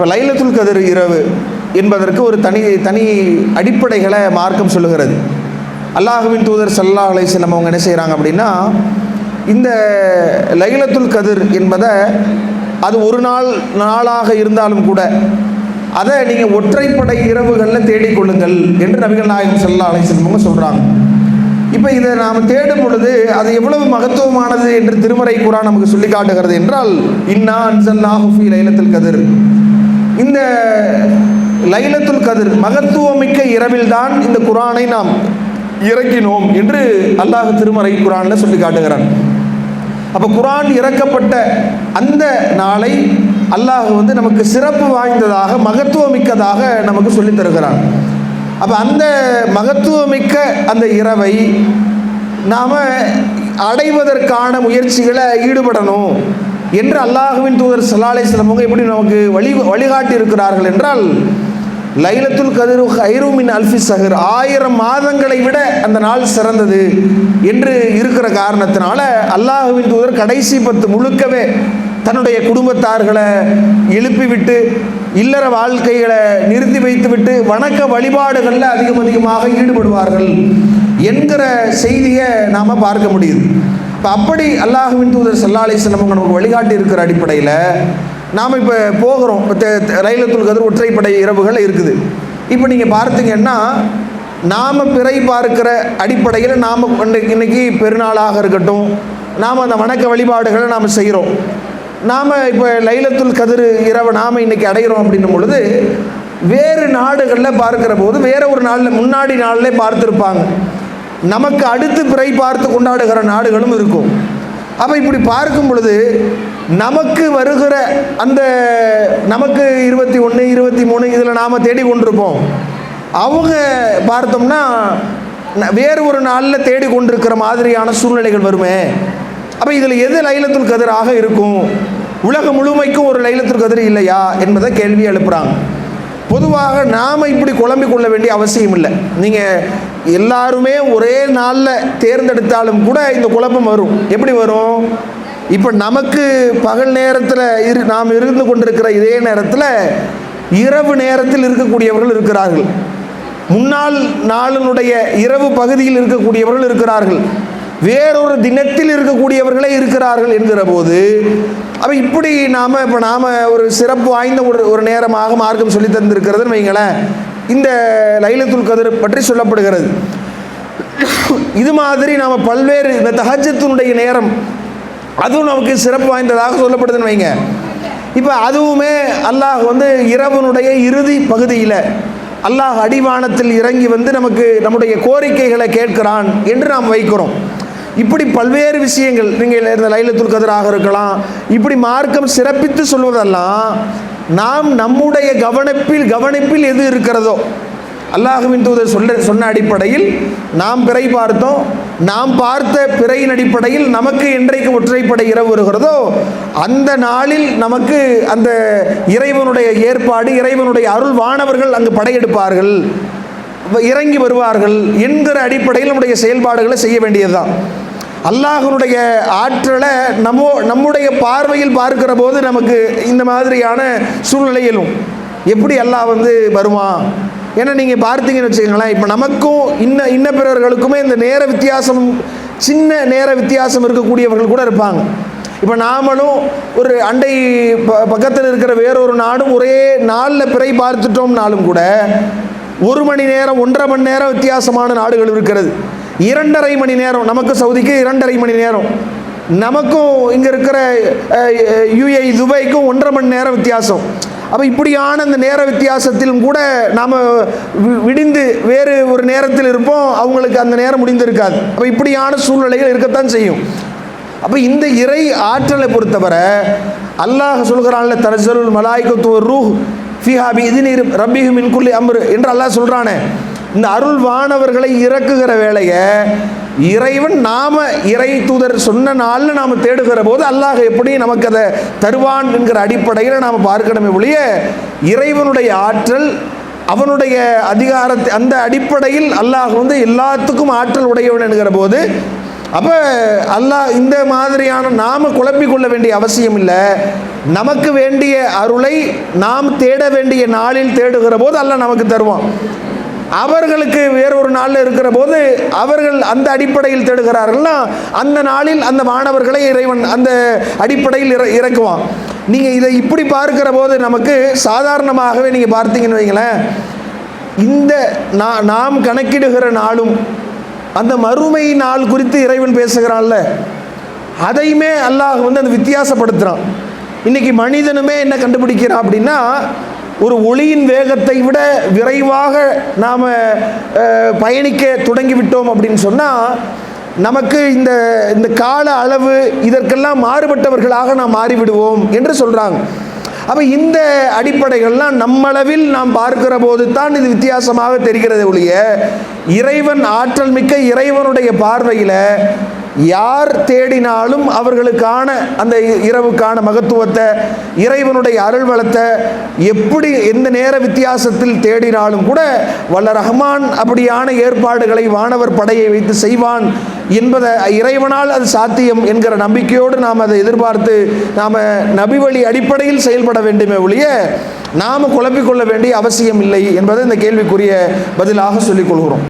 இப்போ லைலத்துல் கதிர் இரவு என்பதற்கு ஒரு தனி தனி அடிப்படைகளை மார்க்கம் சொல்லுகிறது. அல்லாஹுவின் தூதர் சல்லா அலையம் அவங்க என்ன செய்கிறாங்க அப்படின்னா இந்த லைலத்துல் கதிர் என்பதை அது ஒரு நாள் நாளாக இருந்தாலும் கூட அதை நீங்கள் ஒற்றைப்படை இரவுகளில் தேடிக்கொள்ளுங்கள் என்று நபிகள் நாயகம் சல்லா அலையம் சொல்கிறாங்க இப்போ இதை நாம் தேடும் பொழுது அது எவ்வளவு மகத்துவமானது என்று திருமறை கூறா நமக்கு சொல்லி காட்டுகிறது என்றால் இன்னா அன்சல்லாஹுஃபி லைலத்துல் கதிர். இந்த லைலத்துல் கதிர் மகத்துவமிக்க இரவில் தான் இந்த குரானை நாம் இறக்கினோம் என்று அல்லாஹ் திருமறை குரானில் சொல்லி காட்டுகிறான். அப்போ குரான் இறக்கப்பட்ட அந்த நாளை அல்லாஹ் வந்து நமக்கு சிறப்பு வாய்ந்ததாக மகத்துவமிக்கதாக நமக்கு சொல்லித் தருகிறான். அப்போ அந்த மகத்துவமிக்க அந்த இரவை நாம் அடைவதற்கான முயற்சிகளை ஈடுபடணும். என்று அல்லாஹுவின் தூதர் சல்லாலை சிலமங்க எப்படி நமக்கு வழி வழிகாட்டி இருக்கிறார்கள் என்றால் லைலத்துல் கதிரு ஹைரூமின் அல்ஃபி சஹர் ஆயிரம் மாதங்களை விட அந்த நாள் சிறந்தது என்று இருக்கிற காரணத்தினால அல்லாஹுவின் தூதர் கடைசி பத்து முழுக்கவே தன்னுடைய குடும்பத்தார்களை எழுப்பிவிட்டு இல்லற வாழ்க்கைகளை நிறுத்தி வைத்துவிட்டு வணக்க வழிபாடுகளில் அதிகம் அதிகமாக ஈடுபடுவார்கள் என்கிற செய்தியை நாம் பார்க்க முடியுது. இப்போ அப்படி அல்லாஹுவின் தூதர் சல்லா அலிஸ்லம் நமக்கு வழிகாட்டி இருக்கிற அடிப்படையில் நாம் இப்போ போகிறோம். இப்போ ரயிலத்துல் கதிர் ஒற்றைப்படை இரவுகள் இருக்குது. இப்போ நீங்கள் பார்த்தீங்கன்னா நாம் பிறை பார்க்கிற அடிப்படையில் நாம் இன்னைக்கு பெருநாளாக இருக்கட்டும் நாம் அந்த வணக்க வழிபாடுகளை நாம் செய்கிறோம் நாம் இப்போ லைலத்துல் கதிர் இரவு நாம் இன்னைக்கு அடைகிறோம் அப்படின்னும் பொழுது வேறு நாடுகளில் பார்க்கிற போது வேற ஒரு நாளில் முன்னாடி நாளில் பார்த்துருப்பாங்க. நமக்கு அடுத்து பிறை பார்த்து கொண்டாடுகிற நாடுகளும் இருக்கும். அப்போ இப்படி பார்க்கும் பொழுது நமக்கு வருகிற அந்த நமக்கு இருபத்தி ஒன்று இருபத்தி மூணு இதில் நாம் தேடி கொண்டிருப்போம். அவங்க பார்த்தோம்னா வேறு ஒரு நாளில் தேடி கொண்டிருக்கிற மாதிரியான சூழ்நிலைகள் வருமே. அப்போ இதில் எது லைலத்துல் கதிராக இருக்கும்? உலகம் முழுமைக்கும் ஒரு லைலத்துல் கதிர் இல்லையா? என்பதை கேள்வி எழுப்புகிறாங்க பொதுவாக நாம் இப்படி குழம்பிக் கொள்ள வேண்டிய அவசியம் இல்லை. நீங்கள் எல்லாருமே ஒரே நாளில் தேர்ந்தெடுத்தாலும் கூட இந்த குழப்பம் வரும். எப்படி வரும்? இப்போ நமக்கு பகல் நேரத்தில் இரு நாம் இருந்து கொண்டிருக்கிற இதே நேரத்தில் இரவு நேரத்தில் இருக்கக்கூடியவர்கள் இருக்கிறார்கள். முன்னாள் நாளினுடைய இரவு பகுதியில் இருக்கக்கூடியவர்கள் இருக்கிறார்கள். வேறொரு தினத்தில் இருக்கக்கூடியவர்களே இருக்கிறார்கள் என்கிற போது அப்போ இப்படி நாம் இப்போ நாம் ஒரு சிறப்பு வாய்ந்த ஒரு ஒரு நேரமாக மார்க்கம் சொல்லி தந்திருக்கிறதுன்னு வைங்களேன் இந்த லைலத்துல் கதிர் பற்றி சொல்லப்படுகிறது. இது மாதிரி நாம் பல்வேறு இந்த தகஜத்தினுடைய நேரம் அதுவும் நமக்கு சிறப்பு வாய்ந்ததாக சொல்லப்படுதுன்னு வைங்க. இப்போ அதுவுமே அல்லாஹ் வந்து இரவனுடைய இறுதி பகுதியில் அல்லாஹ் அடிவானத்தில் இறங்கி வந்து நமக்கு நம்முடைய கோரிக்கைகளை கேட்கிறான் என்று நாம் வைக்கிறோம். இப்படி பல்வேறு விஷயங்கள் நீங்கள் இருந்த லைலத்துல் கதிராக இருக்கலாம் இப்படி மார்க்கம் சிறப்பித்து சொல்வதெல்லாம் நாம் நம்முடைய கவனிப்பில் கவனிப்பில் எது இருக்கிறதோ அல்லாஹுவின் தூதர் சொல்ல சொன்ன அடிப்படையில் நாம் பிறை பார்த்தோம் நாம் பார்த்த பிறையின் அடிப்படையில் நமக்கு என்றைக்கு ஒற்றைப்படை இரவு வருகிறதோ அந்த நாளில் நமக்கு அந்த இறைவனுடைய ஏற்பாடு இறைவனுடைய அருள் வானவர்கள் அங்கு படையெடுப்பார்கள். இறங்கி வருவார்கள் என்கிற அடிப்படையில் நம்முடைய செயல்பாடுகளை செய்ய வேண்டியதுதான். அல்லாஹனுடைய ஆற்றலை நம்ம நம்முடைய பார்வையில் பார்க்கிற போது நமக்கு இந்த மாதிரியான சூழ்நிலையிலும் எப்படி அல்லாஹ் வந்து வருவான் ஏன்னா நீங்கள் பார்த்தீங்கன்னு வச்சுக்கோங்களேன் இப்போ நமக்கும் இன்ன இன்ன பிறர்களுக்குமே இந்த நேர வித்தியாசம் சின்ன நேர வித்தியாசம் இருக்கக்கூடியவர்கள் கூட இருப்பாங்க. இப்போ நாமளும் ஒரு அண்டை ப பக்கத்தில் இருக்கிற வேறொரு நாடும் ஒரே நாளில் பிறை பார்த்துட்டோம்னாலும் கூட ஒரு மணி நேரம் ஒன்றரை மணி நேரம் வித்தியாசமான நாடுகள் இருக்கிறது. இரண்டரை மணி நேரம் நமக்கு சவுதிக்கு இரண்டரை மணி நேரம். நமக்கும் இங்கே இருக்கிற யுஏ துபாய்க்கும் ஒன்றரை மணி நேரம் வித்தியாசம். அப்போ இப்படியான அந்த நேர வித்தியாசத்திலும் கூட நாம் விடிந்து வேறு ஒரு நேரத்தில் இருப்போம். அவங்களுக்கு அந்த நேரம் முடிந்திருக்காது. அப்போ இப்படியான சூழ்நிலைகள் இருக்கத்தான் செய்யும். அப்போ இந்த இறை ஆற்றலை பொறுத்தவரை அல்லாஹ் சொல்கிறான்ல தரசருள் மலாய்க்கத்துவ ரூஹ். ஃபிஹாபி இது நீர் ரப்பிஹு மின்குள்ளி அம்ரு என்று அல்லாஹ் சொல்கிறானே இந்த அருள்வானவர்களை இறக்குகிற வேலையை இறைவன் நாம இறை தூதர் சொன்ன நாளில் நாம் தேடுகிற போது அல்லாஹ் எப்படி நமக்கு அதை தருவான் என்கிற அடிப்படையில் நாம் பார்க்கணுமே ஒழிய இறைவனுடைய ஆற்றல் அவனுடைய அதிகாரத்தை அந்த அடிப்படையில் அல்லாஹ் வந்து எல்லாத்துக்கும் ஆற்றல் உடையவன் என்கிற போது அப்போ அல்லாஹ் இந்த மாதிரியான நாம் குழப்பிக்கொள்ள வேண்டிய அவசியம் இல்லை. நமக்கு வேண்டிய அருளை நாம் தேட வேண்டிய நாளில் தேடுகிற போது அல்லாஹ் நமக்கு தருவான். அவர்களுக்கு வேறொரு நாளில் இருக்கிற போது அவர்கள் அந்த அடிப்படையில் தேடுகிறார்கள்னா அந்த நாளில் அந்த மாணவர்களை இறைவன் அந்த அடிப்படையில் இற இறக்குவான். நீங்கள் இதை இப்படி பார்க்கிற போது நமக்கு சாதாரணமாகவே நீங்கள் பார்த்தீங்கன்னு வைங்களேன் இந்த நா- நாம் கணக்கிடுகிற நாளும் அந்த மறுமை நாள் குறித்து இறைவன் பேசுகிறான்ல அதையுமே அல்லாஹ் வந்து அந்த வித்தியாசப்படுத்துகிறான் இன்னைக்கு மனிதனுமே என்ன கண்டுபிடிக்கிறான் அப்படின்னா ஒரு ஒளியின் வேகத்தை விட விரைவாக நாம் பயணிக்க தொடங்கிவிட்டோம் அப்படின்னு சொன்னால் நமக்கு இந்த இந்த கால அளவு இதற்கெல்லாம் மாறுபட்டவர்களாக நாம் மாறிவிடுவோம் என்று சொல்கிறாங்க அப்போ இந்த அடிப்படைகள்லாம் நம்மளவில் நாம் பார்க்கிற போது தான் இது வித்தியாசமாக தெரிகிறது ஒழிய இறைவன் ஆற்றல் மிக்க இறைவனுடைய பார்வையில் யார் தேடினாலும் அவர்களுக்கான அந்த இரவுக்கான மகத்துவத்தை இறைவனுடைய அருள் வளத்தை எப்படி எந்த நேர வித்தியாசத்தில் தேடினாலும் கூட வல்ல ரஹ்மான் அப்படியான ஏற்பாடுகளை வானவர் படையை வைத்து செய்வான் என்பதை இறைவனால் அது சாத்தியம் என்கிற நம்பிக்கையோடு நாம் அதை எதிர்பார்த்து நாம் நபி வழி அடிப்படையில் செயல்பட வேண்டுமே ஒழிய நாம் குழப்பிக்கொள்ள வேண்டிய அவசியம் இல்லை என்பதை இந்த கேள்விக்குரிய பதிலாக சொல்லிக் கொள்கிறோம்.